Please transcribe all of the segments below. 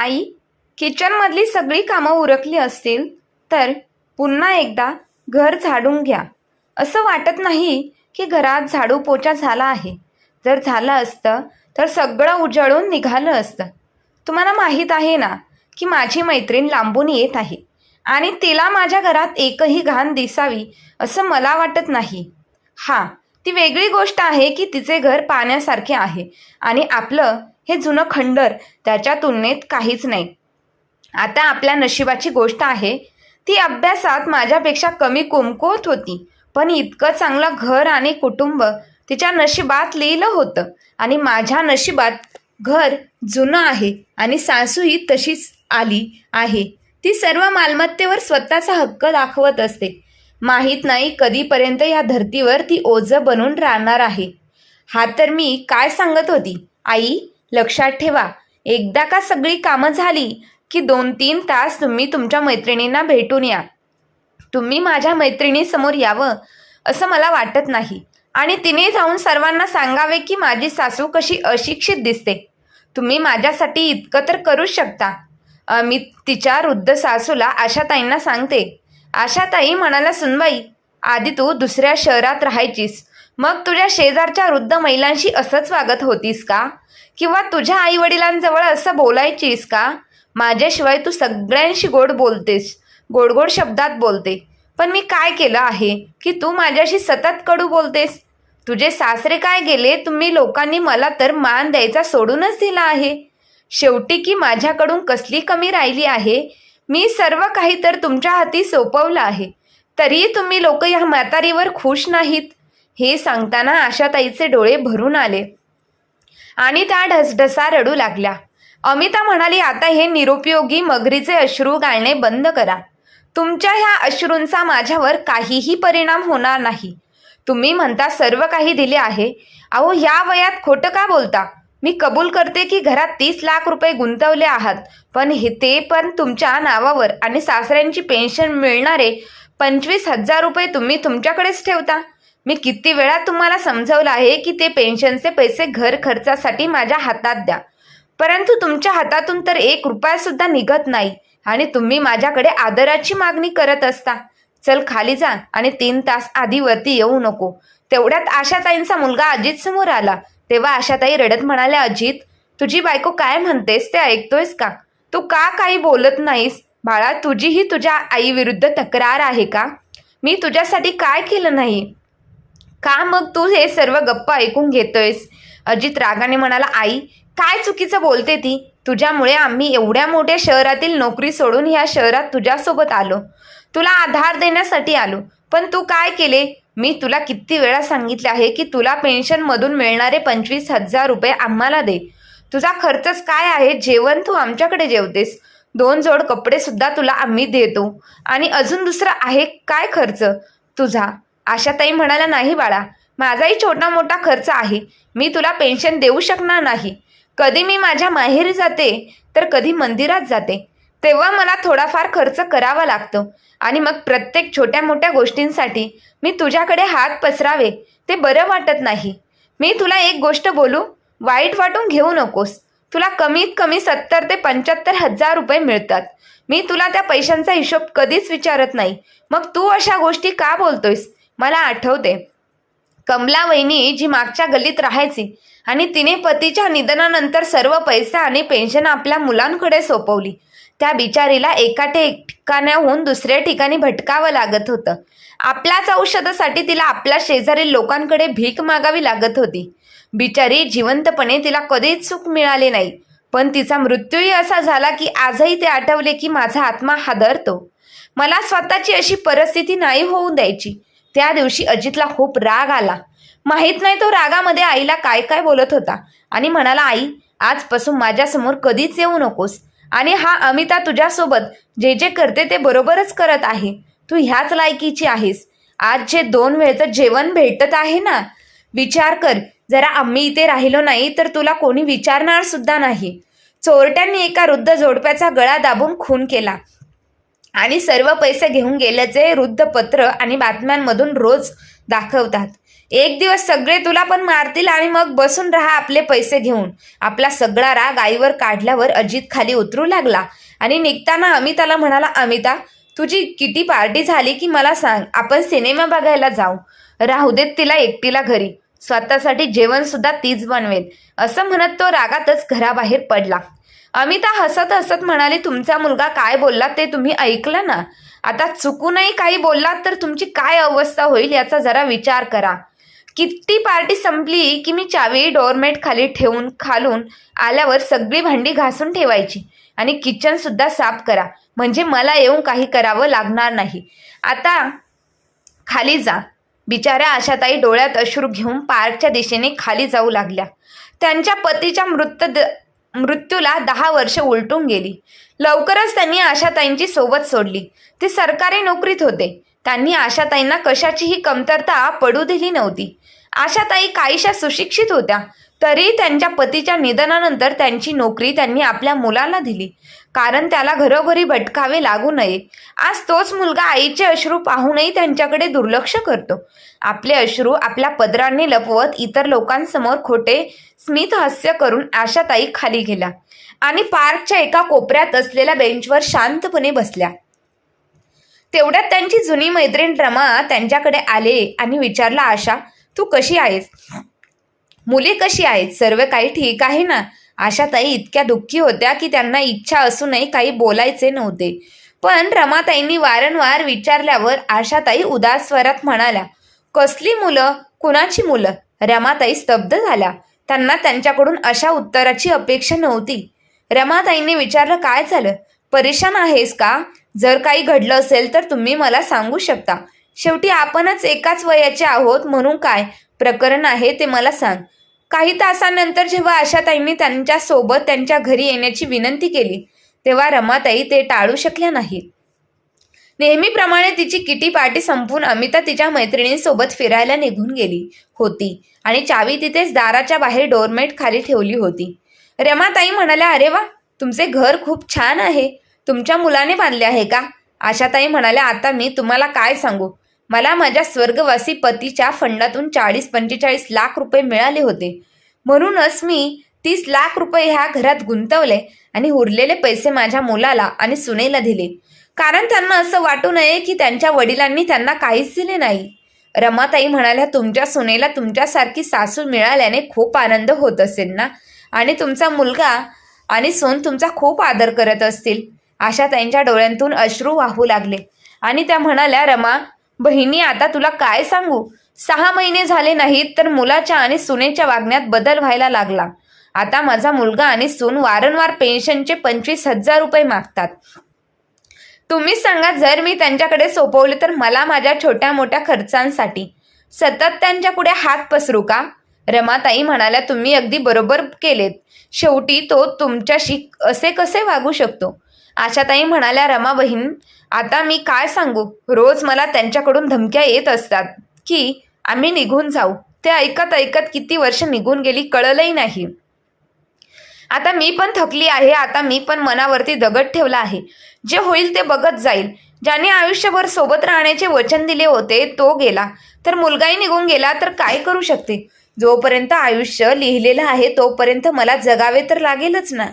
आई किचनमधली सगळी कामं उरकली असतील तर पुन्हा एकदा घर झाडून घ्या. असं वाटत नाही की घरात झाडू पोचा झाला आहे. जर झालं असतं तर सगळं उजळून निघालं असतं. तुम्हाला माहीत आहे ना की माझी मैत्रीण लांबून येत आहे आणि तिला माझ्या घरात एकही घाण दिसावी असं मला वाटत नाही. हां ती वेगळी गोष्ट आहे की तिचे घर पाण्यासारखे आहे आणि आपलं हे जुनं खंडर त्याच्या तुलनेत काहीच नाही. आता आपल्या नशिबाची गोष्ट आहे ती अभ्यासात माझ्यापेक्षा कमी कुमकुवत होती पण इतकं चांगलं घर आणि कुटुंब तिच्या नशिबात लिहिलं होतं आणि माझ्या नशिबात घर जुनं आहे आणि सासूही तशीच आली आहे. ती सर्व मालमत्तेवर स्वतःचा हक्क दाखवत असते. माहीत नाही कधीपर्यंत या धर्तीवर ती ओझं बनून राहणार आहे. हा तर मी काय सांगत होती? आई लक्षात ठेवा एकदा का सगळी कामं झाली की दोन तीन तास तुम्ही तुमच्या मैत्रिणींना भेटून या. तुम्ही माझ्या मैत्रिणीसमोर यावं असं मला वाटत नाही. आणि तिने जाऊन सर्वांना सांगावे की माझी सासू कशी अशिक्षित दिसते. तुम्ही माझ्यासाठी इतकं तर करूच शकता. मी तिच्या वृद्ध सासूला आशाताईंना सांगते आशाताई म्हणाला सुनबाई आधी तू दुसऱ्या शहरात राहायचीस. मग तुझ्या शेजारच्या वृद्ध महिलांशी असंच वागत होतीस का? किंवा तुझ्या आईवडिलांजवळ असं बोलायचीस का? माझ्याशिवाय तू सगळ्यांशी गोड बोलतेस. गोड गोड शब्दात बोलते. पण मी काय केलं आहे? की तू माझ्याशी सतत कडू बोलतेस? तुझे सासरे काय गेले? तुम्ही लोकांनी मला तर मान द्यायचा सोडूनच दिला आहे. शेवटी की माझ्याकडून कसली कमी राहिली आहे? मी सर्व काही तर तुमच्या हाती सोपवलं आहे. तरी तुम्ही लोक या म्हातारीवर खुश नाहीत. हे सांगताना आशाताईचे डोळे भरून आले. आणि त्या ढसढसा रडू लागल्या. अमिता म्हणाली आता हे निरुपयोगी मगरीचे अश्रू गाळणे बंद करा. तुमच्या ह्या अश्रूंचा माझ्यावर काहीही परिणाम होणार नाही. तुम्ही म्हणता सर्व काही दिले आहे. अहो या वयात खोटं का बोलता? मी कबूल करते की घरात तीस लाख रुपये गुंतवले आहात. पण हे ते पण तुमच्या नावावर आणि सासऱ्यांची पेन्शन मिळणारे पंचवीस हजार रुपये तुम्ही तुमच्याकडेच ठेवता? मी किती वेळा तुम्हाला समजवलं आहे की ते पेन्शनचे पैसे घर खर्चासाठी माझ्या हातात द्या. परंतु तुमच्या हातातून तर एक रुपयासुद्धा निघत नाही आणि तुम्ही माझ्याकडे आदराची मागणी करत असता. चल खाली जा आणि तीन तास आधी वरती येऊ नको. तेवढ्यात आशाताईंचा मुलगा अजित समोर आला. तेव्हा आशाताई रडत म्हणाल्या अजित तुझी बायको काय म्हणतेस ते ऐकतोयस का? तू का काही बोलत नाहीस? बाळा तुझीही तुझ्या आईविरुद्ध तक्रार आहे का? मी तुझ्यासाठी काय केलं नाही? का मग तू हे सर्व गप्प ऐकून घेतोयस? अजित रागाने म्हणाला आई काय चुकीचं बोलते ती? तुझ्यामुळे आम्ही एवढ्या मोठ्या शहरातील नोकरी सोडून ह्या शहरात तुझ्यासोबत आलो. तुला आधार देण्यासाठी आलो. पण तू काय केले? मी तुला किती वेळा सांगितले आहे की तुला पेन्शनमधून मिळणारे पंचवीस हजार रुपये आम्हाला दे. तुझा खर्चच काय आहे? जेवण तू आमच्याकडे जेवतेस. दोन जोड कपडे सुद्धा तुला आम्ही देतो. आणि अजून दुसरा आहे काय खर्च? तुझा. आशाताई म्हणाला नाही बाळा माझाही छोटा मोठा खर्च आहे. मी तुला पेन्शन देऊ शकणार नाही. कधी मी माझ्या माहेरी जाते तर कधी मंदिरात जाते. तेव्हा मला थोडाफार खर्च करावा लागतो. आणि मग प्रत्येक छोट्या मोठ्या गोष्टींसाठी मी तुझ्याकडे हात पसरावे ते बरं वाटत नाही. मी तुला एक गोष्ट बोलू? वाईट वाटून घेऊ नकोस. तुला कमीत कमी सत्तर ते पंच्याहत्तर हजार रुपये मिळतात. मी तुला त्या पैशांचा हिशोब कधीच विचारत नाही. मग तू अशा गोष्टी का बोलतोयस? मला आठवते. कमला वहिनी जी मागच्या गल्लीत राहायची आणि तिने पतीच्या निधनानंतर सर्व पैसा आणि पेन्शन आपल्या मुलांकडे सोपवली. त्या बिचारीला एका ठे ठिकाणाहून दुसऱ्या ठिकाणी भटकावं लागत होतं. आपल्याच औषधासाठी तिला आपल्या शेजारील लोकांकडे भीक मागावी लागत होती. बिचारी जिवंतपणे तिला कधीच सुख मिळाले नाही. पण तिचा मृत्यूही असा झाला की आजही ते आठवले की माझा आत्मा हादरतो. मला स्वतःची अशी परिस्थिती नाही होऊ द्यायची. त्या दिवशी अजितला खूप राग आला. माहीत नाही तो रागामध्ये आईला काय काय बोलत होता. आणि म्हणाला आई आजपासून माझ्यासमोर कधीच येऊ नकोस. आणि हा अमिता तुझ्यासोबत जे जे करते ते बरोबरच करत आहे. तू ह्याच लायकीची आहेस. आज जे दोन वेळचं जेवण भेटत आहे ना विचार कर. जरा आम्ही इथे राहिलो नाही तर तुला कोणी विचारणार सुद्धा नाही. चोरट्यांनी एका वृद्ध जोडप्याचा गळा दाबून खून केला. आणि सर्व पैसे घेऊन गेल्याचे वृद्धपत्र आणि बातम्यांमधून रोज दाखवतात. एक दिवस सगळे तुला पण मारतील आणि मग बसून राहा आपले पैसे घेऊन. आपला सगळा राग आईवर काढल्यावर अजित खाली उतरू लागला आणि निघताना अमिताला म्हणाला अमिता तुझी किती पार्टी झाली की मला सांग आपण सिनेमा बघायला जाऊ. राहू देत तिला एकटीला घरी. स्वतःसाठी जेवण सुद्धा तीच बनवेल. असं म्हणत तो रागातच घराबाहेर पडला. अमिता हसत हसत म्हणाली तुमचा मुलगा काय बोलला ते तुम्ही ऐकलं ना? आता चुकूनही काही बोललात तर तुमची काय अवस्था होईल याचा जरा विचार करा. किती पार्टी संपली की मी चावी डोरमेट खाली ठेवून खालून आल्यावर सगळी भांडी घासून ठेवायची आणि किचन सुद्धा साफ करा. म्हणजे मला येऊन काही करावं लागणार नाही. आता खाली जा. बिचाऱ्या आशाताई डोळ्यात अश्रू घेऊन पार्कच्या दिशेने खाली जाऊ लागल्या. त्यांच्या पतीच्या मृत मृत्यूला दहा वर्ष उलटून गेली. लवकरच त्यांनी आशाताईंची सोबत सोडली. ते सरकारी नोकरीत होते. त्यांनी आशाताईंना कशाचीही कमतरता पडू दिली नव्हती. आशाताई काहीशा सुशिक्षित होत्या. तरी त्यांच्या पतीच्या निधनानंतर त्यांची नोकरी त्यांनी आपल्या मुलाला दिली. कारण त्याला घरोघरी भटकावे लागू नये. आज तोच मुलगा आईचे अश्रू पाहूनही त्यांच्याकडे दुर्लक्ष करतो. आपले अश्रू आपल्या पदरांनी लपवत इतर लोकांसमोर खोटे स्मित हास्य करून आशाताई खाली गेला आणि पार्कच्या एका कोपऱ्यात असलेल्या बेंचवर शांतपणे बसल्या. तेवढ्यात त्यांची जुनी मैत्रीण रमा त्यांच्याकडे आले आणि विचारला आशा तू कशी आहेस? मुली कशी आहेत? सर्व काही ठीक आहे ना? आशाताई इतक्या दुःखी होत्या की त्यांना इच्छा असूनही काही बोलायचे नव्हते. पण रमाताईंनी वारंवार विचारल्यावर आशाताई उदास स्वरात म्हणाल्या कसली मुलं? कुणाची मुलं? रमाताई स्तब्ध झाल्या. त्यांना त्यांच्याकडून अशा उत्तराची अपेक्षा नव्हती. रमाताईंनी विचारलं काय झालं? परेशान आहेस का? जर काही घडलं असेल तर तुम्ही मला सांगू शकता. शेवटी आपणच एकाच वयाचे आहोत म्हणून काय? प्रकरण आहे ते मला सांग. काही तासानंतर जेव्हा आशाताईंनी त्यांच्यासोबत त्यांच्या घरी येण्याची विनंती केली तेव्हा रमाताई ते टाळू शकल्या नाहीत. नेहमीप्रमाणे तिची किटी पार्टी संपून अमिता तिच्या मैत्रिणींसोबत फिरायला निघून गेली होती आणि चावी तिथेच दाराच्या बाहेर डोरमेट खाली ठेवली होती. रमाताई म्हणाल्या अरे वा तुमचे घर खूप छान आहे. तुमच्या मुलाने बांधले आहे का? आशाताई म्हणाल्या आता मी तुम्हाला काय सांगू? मला माझ्या स्वर्गवासी पतीच्या फंडातून चाळीस पंचेचाळीस लाख रुपये मिळाले होते. म्हणूनच मी तीस लाख रुपये ह्या घरात गुंतवले आणि उरलेले पैसे माझ्या मुलाला आणि सुनेला दिले. कारण त्यांना असं वाटू नये की त्यांच्या वडिलांनी त्यांना काहीच दिले नाही. रमाताई म्हणाल्या तुमच्या सुनेला तुमच्यासारखी सासू मिळाल्याने खूप आनंद होत असेल ना? आणि तुमचा मुलगा आणि सोन तुमचा खूप आदर करत असतील. अशा त्यांच्या डोळ्यांतून अश्रू वाहू लागले. आणि त्या म्हणाल्या रमा बहिणी आता तुला काय सांगू? सहा महिने झाले नाहीत तर मुलाच्या आणि सुनेच्या वागण्यात बदल व्हायला लागला. आता माझा मुलगा आणि सून वारंवार पेन्शनचे पंचवीस हजार रुपये मागतात. तुम्हीच सांगा जर मी त्यांच्याकडे सोपवले तर मला माझ्या छोट्या मोठ्या खर्चांसाठी. सतत त्यांच्या पुढे हात पसरू का? रमाताई म्हणाल्या तुम्ही अगदी बरोबर केलेत. शेवटी तो तुमच्याशी असे कसे वागू शकतो? आशाताई म्हणाल्या रमा बहीण आता मी काय सांगू? रोज मला त्यांच्याकडून धमक्या येत असतात की आम्ही निघून जाऊ. ते ऐकत ऐकत किती वर्ष निघून गेली कळलंही नाही. आता मी पण थकली आहे आता मी पण मनावरती दगड ठेवला आहे. जे होईल ते बघत जाईल. ज्याने आयुष्यभर सोबत राहण्याचे वचन दिले होते तो गेला. तर मुलगाही निघून गेला तर काय करू शकते? जोपर्यंत आयुष्य लिहिलेलं आहे तोपर्यंत मला जगावे तर लागेलच ना.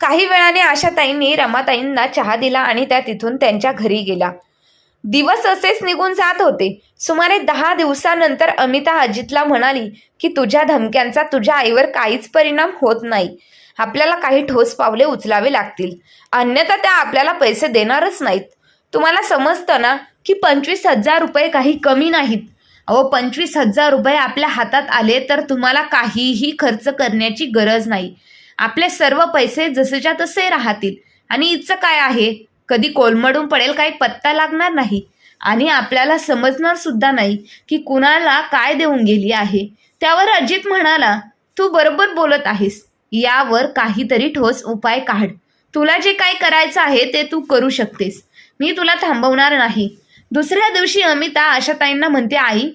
काही वेळाने आशाताईंनी रमाताईंना चहा दिला आणि त्या तिथून त्यांच्या घरी गेला. दिवस असेच निघून जात होते. सुमारे दहा दिवसानंतर अमिता अजितला म्हणाली की तुझ्या धमक्यांचा तुझ्या आईवर काहीच परिणाम होत नाही. आपल्याला काही ठोस पावले उचलावे लागतील. अन्यथा त्या आपल्याला पैसे देणारच नाहीत. तुम्हाला समजतं ना की पंचवीस हजार रुपये काही कमी नाहीत. अहो पंचवीस हजार रुपये आपल्या हातात आले तर तुम्हाला काहीही खर्च करण्याची गरज नाही. आपले सर्व पैसे जसेच्या तसे राहतील. आणि इथचं काय आहे? कधी कोलमडून पडेल काही पत्ता लागणार नाही. आणि आपल्याला समजणार सुद्धा नाही की कुणाला काय देऊन गेली आहे. त्यावर अजित म्हणाला तू बरोबर बोलत आहेस. यावर काहीतरी ठोस उपाय काढ. तुला जे काय करायचं आहे ते तू करू शकतेस. मी तुला थांबवणार नाही. दुसऱ्या दिवशी अमिता आशाताईंना म्हणते आई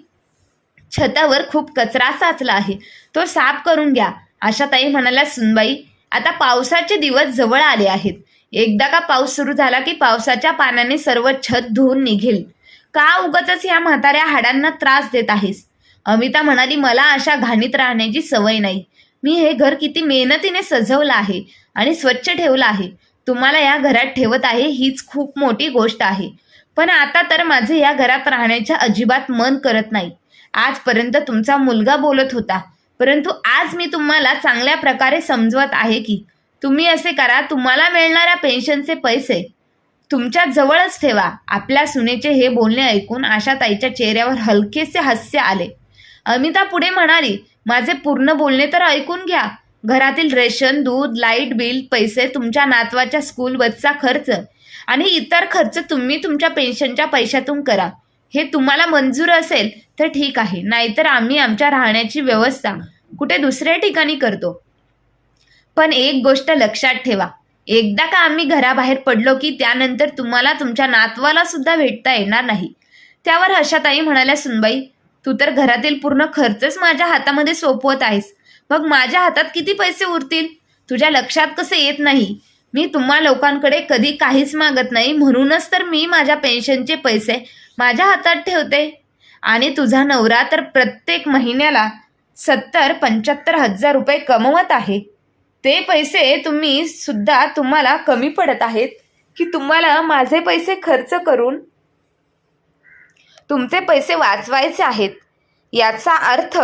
छतावर खूप कचरा साचला आहे. तो साफ करून घ्या. आशाताई म्हणाल्या सुनबाई आता पावसाचे दिवस जवळ आले आहेत. एकदा का पाऊस सुरू झाला की पावसाच्या पाण्याने सर्व छत धुवून निघेल. का उगच या म्हाताऱ्या हाडांना त्रास देत आहेस? अमिता म्हणाली मला अशा घाणीत राहण्याची सवय नाही. मी हे घर किती मेहनतीने सजवलं आहे आणि स्वच्छ ठेवलं आहे. तुम्हाला या घरात ठेवत आहे हीच खूप मोठी गोष्ट आहे. पण आता तर माझे या घरात राहण्याच्या अजिबात मन करत नाही. आजपर्यंत तुमचा मुलगा बोलत होता. परंतु आज मी तुम्हाला चांगल्या प्रकारे समजवत आहे की तुम्ही असे करा तुम्हाला मिळणाऱ्या पेन्शनचे पैसे तुमच्या जवळच ठेवा. आपल्या सुनेचे हे बोलणे ऐकून आशाताईच्या चेहऱ्यावर हलकेसे हास्य आले. अमिता पुढे म्हणाली माझे पूर्ण बोलणे तर ऐकून घ्या. घरातील रेशन दूध लाइट बिल पैसे तुमच्या नातवाच्या स्कूल बसचा खर्च आणि इतर खर्च तुम्ही तुमच्या पेन्शनच्या पैशातून करा. हे तुम्हाला मंजूर असेल तर ठीक आहे. नाहीतर आम्ही आमच्या राहण्याची व्यवस्था कुठे दुसऱ्या ठिकाणी करतो? पण एक गोष्ट लक्षात ठेवा. एकदा का आम्ही घराबाहेर पडलो की त्यानंतर तुम्हाला तुमच्या नातवाला सुद्धा भेटता येणार नाही. त्यावर हर्षाताई म्हणाल्या सुनबाई तू तर घरातील पूर्ण खर्चच माझ्या हातामध्ये सोपवत आहेस. मग माझ्या हातात किती पैसे उरतील? तुझ्या लक्षात कसे येत नाही? मी तुम्हा लोकांकडे कधी काहीच मागत नाही. म्हणूनच तर मी माझ्या पेन्शनचे पैसे माझ्या हातात ठेवते. आणि तुझा नवरा तर प्रत्येक महिन्याला सत्तर पंच्याहत्तर हजार रुपये कमवत आहे. ते पैसे तुम्ही सुद्धा तुम्हाला कमी पडत आहेत की तुम्हाला माझे पैसे खर्च करून तुमचे पैसे वाचवायचे आहेत. याचा अर्थ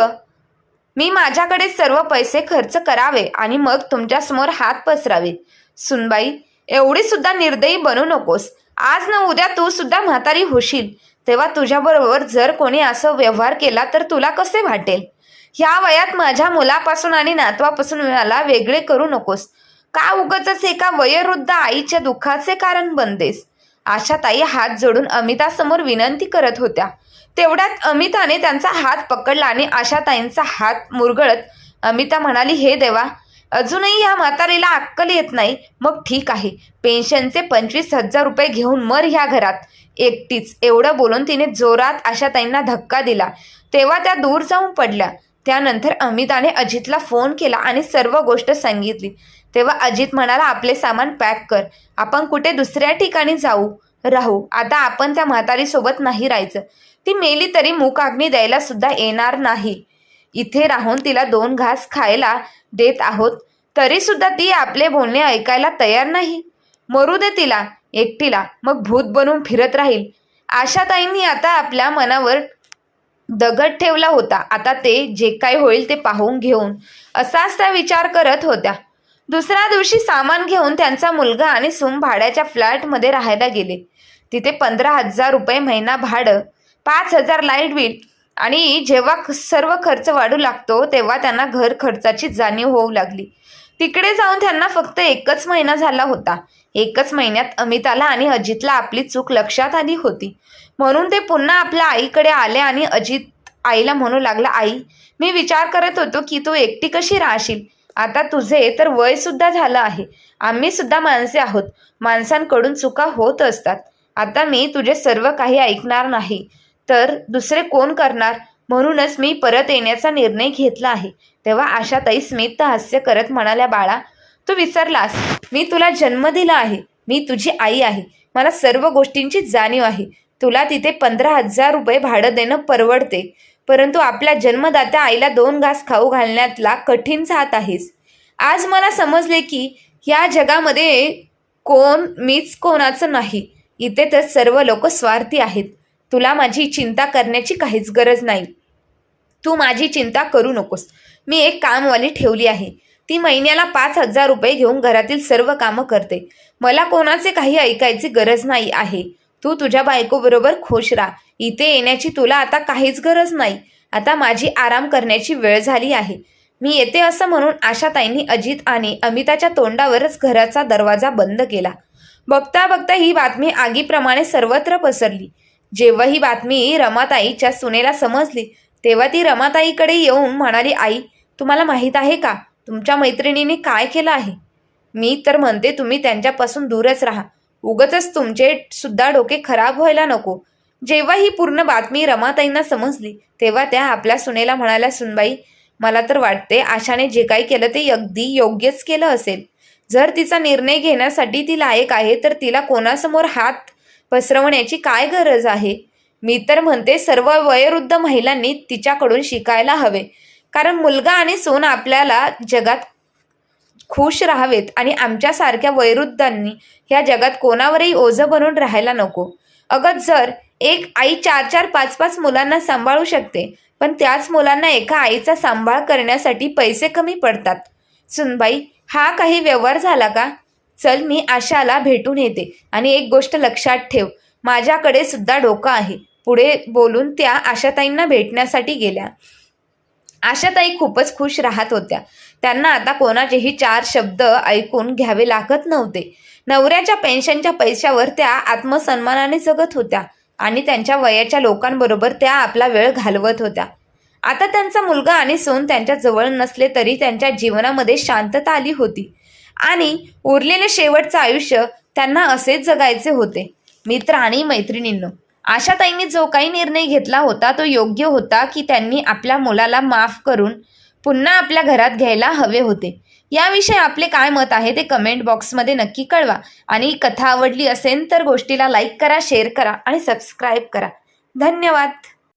मी माझ्याकडे सर्व पैसे खर्च करावे आणि मग तुमच्यासमोर हात पसरावे. सुनबाई एवढी सुद्धा निर्दयी बनू नकोस. आज न उद्या तू सुद्धा म्हातारी होशील. तेव्हा तुझ्याबरोबर जर कोणी असं व्यवहार केला तर तुला कसे वाटेल? ह्या वयात माझ्या मुलापासून आणि नातवापासून मला वेगळे करू नकोस. का उगच एका वयोवृद्ध आईच्या दुःखाचे कारण बनतेस? आशाताई हात जोडून अमितासमोर विनंती करत होत्या. तेवढ्यात अमिताने त्यांचा हात पकडला आणि आशाताईंचा हात मुरगळत अमिता म्हणाली हे देवा अजूनही या म्हातारीला अक्कल येत नाही. मग ठीक आहे. पेन्शनचे पंचवीस हजार रुपये घेऊन मर ह्या घरात. एकटीच एवढं बोलून तिने जोरात आशाताईंना धक्का दिला. तेव्हा त्या दूर जाऊन पडल्या. त्यानंतर अमिताने अजितला फोन केला आणि सर्व गोष्ट सांगितली. तेव्हा अजित म्हणाला आपले सामान पॅक कर. आपण कुठे दुसऱ्या ठिकाणी जाऊ? राहू. आता आपण त्या म्हातारीसोबत नाही राहायचं. ती मेली तरी मुकाग्नी द्यायला सुद्धा येणार नाही. इथे राहून तिला दोन घास खायला देत आहोत. तरी सुद्धा ती आपले बोलणे ऐकायला तयार नाही. मरू दे तिला एकटीला. मग भूत बनून फिरत राहील. आशाताईंनी आता आपल्या मनावर दगड ठेवला होता. आता ते जे काय होईल ते पाहून घेऊन असाच त्या विचार करत होत्या. दुसऱ्या दिवशी सामान घेऊन त्यांचा मुलगा आणि सून भाड्याच्या फ्लॅटमध्ये राहायला गेले. तिथे पंधरा हजार रुपये महिना भाडं पाच हजार लाइट बिल आणि जेव्हा सर्व खर्च वाढू लागतो तेव्हा त्यांना घर खर्चाची जाणीव होऊ लागली. तिकडे जाऊन त्यांना फक्त एकच महिना झाला होता. एकच महिन्यात अमिताला आणि अजितला आपली चूक लक्षात आली होती. म्हणून ते पुन्हा आपल्या आईकडे आले आणि अजित आईला म्हणू लागला आई मी विचार करत होतो की तू एकटी कशी राहशील? आता तुझे तर वय सुद्धा झालं आहे. आम्ही सुद्धा माणसे आहोत. माणसांकडून चुका होत असतात. आता मी तुझे सर्व काही ऐकणार नाही. तर दुसरे कोण करणार? म्हणूनच मी परत येण्याचा निर्णय घेतला आहे. तेव्हा आशाताई स्मित हास्य करत म्हणाल्या बाळा तू विसरलास. मी तुला जन्म दिला आहे. मी तुझी आई आहे. मला सर्व गोष्टींची जाणीव आहे. तुला तिथे पंधरा हजार रुपये भाडं देणं परवडते. परंतु आपल्या जन्मदात्या आईला दोन घास खाऊ घालण्यातला कठीण जात आहेस. आज मला समजले की या जगामध्ये कोण मीच कोणाचं नाही. इथे तर सर्व लोक स्वार्थी आहेत. तुला माझी चिंता करण्याची काहीच गरज नाही. तू माझी चिंता करू नकोस. मी एक कामवाली ठेवली आहे. ती महिन्याला पाच हजार रुपये घेऊन घरातील सर्व कामं करते. मला कोणाचे काही ऐकायची गरज नाही आहे. तू तुझ्या बायकोबरोबर खुश राहा. इथे येण्याची तुला आता काहीच गरज नाही. आता माझी आराम करण्याची वेळ झाली आहे. मी येते असं म्हणून आशाताईंनी अजित आणि अमिताच्या तोंडावरच घराचा दरवाजा बंद केला. बघता बघता ही बातमी आगीप्रमाणे सर्वत्र पसरली. जेव्हा ही बातमी रमाताईच्या सुनेला समजली तेव्हा ती रमाताईकडे येऊन म्हणाली आई तुम्हाला माहीत आहे का? तुमच्या मैत्रिणीने काय केलं आहे? मी तर म्हणते तुम्ही त्यांच्यापासून दूरच राहा. उगतच तुमचे सुद्धा डोके खराब व्हायला नको. जेव्हा ही पूर्ण बातमी रमाताईंना समजली तेव्हा त्या आपल्या सुनेला म्हणाल्या सुनबाई मला तर वाटते आशाने जे काही केलं ते अगदी योग्यच केलं असेल. जर तिचा निर्णय घेण्यासाठी ती लायक आहे तर तिला कोणासमोर हात पसरवण्याची काय गरज आहे? मी तर म्हणते सर्व वयोवृद्ध महिलांनी तिच्याकडून शिकायला हवे. कारण मुलगा आणि सून आपल्याला जगात खुश राहावेत आणि आमच्यासारख्या वैरुद्धांनी ह्या जगात कोणावरही ओझं बनून राहायला नको. अगं जर एक आई चार चार पाच पाच मुलांना सांभाळू शकते पण त्याच मुलांना एका आईचा सांभाळ करण्यासाठी पैसे कमी पडतात. सुनबाई हा काही व्यवहार झाला का? चल मी आशाला भेटून येते. आणि एक गोष्ट लक्षात ठेव माझ्याकडे सुद्धा डोकं आहे. पुढे बोलून त्या आशाताईंना भेटण्यासाठी गेल्या. आशाताई खूपच खुश राहत होत्या. त्यांना आता कोणाचेही चार शब्द ऐकून घ्यावे लागत नव्हते. नवऱ्याच्या पेन्शनच्या पैशावर त्या आत्मसन्मानाने जगत होत्या आणि त्यांच्या वयाच्या लोकांबरोबर त्या आपला वेळ घालवत होत्या. आता त्यांचा मुलगा आणि सून त्यांच्या जवळ नसले तरी त्यांच्या जीवनामध्ये शांतता आली होती. आणि उरलेले शेवटचं आयुष्य त्यांना असेच जगायचे होते. मित्र आणि मैत्रिणींनो आशाताईंनी जो काही निर्णय घेतला होता तो योग्य होता की त्यांनी आपल्या मुलाला माफ करून पुन्हा आपल्या घरात घ्यायला हवे होते. याविषयी आपले काय मत आहे ते कमेंट बॉक्समध्ये नक्की कळवा. आणि कथा आवडली असेल तर गोष्टीला लाईक करा शेअर करा आणि सबस्क्राईब करा. धन्यवाद.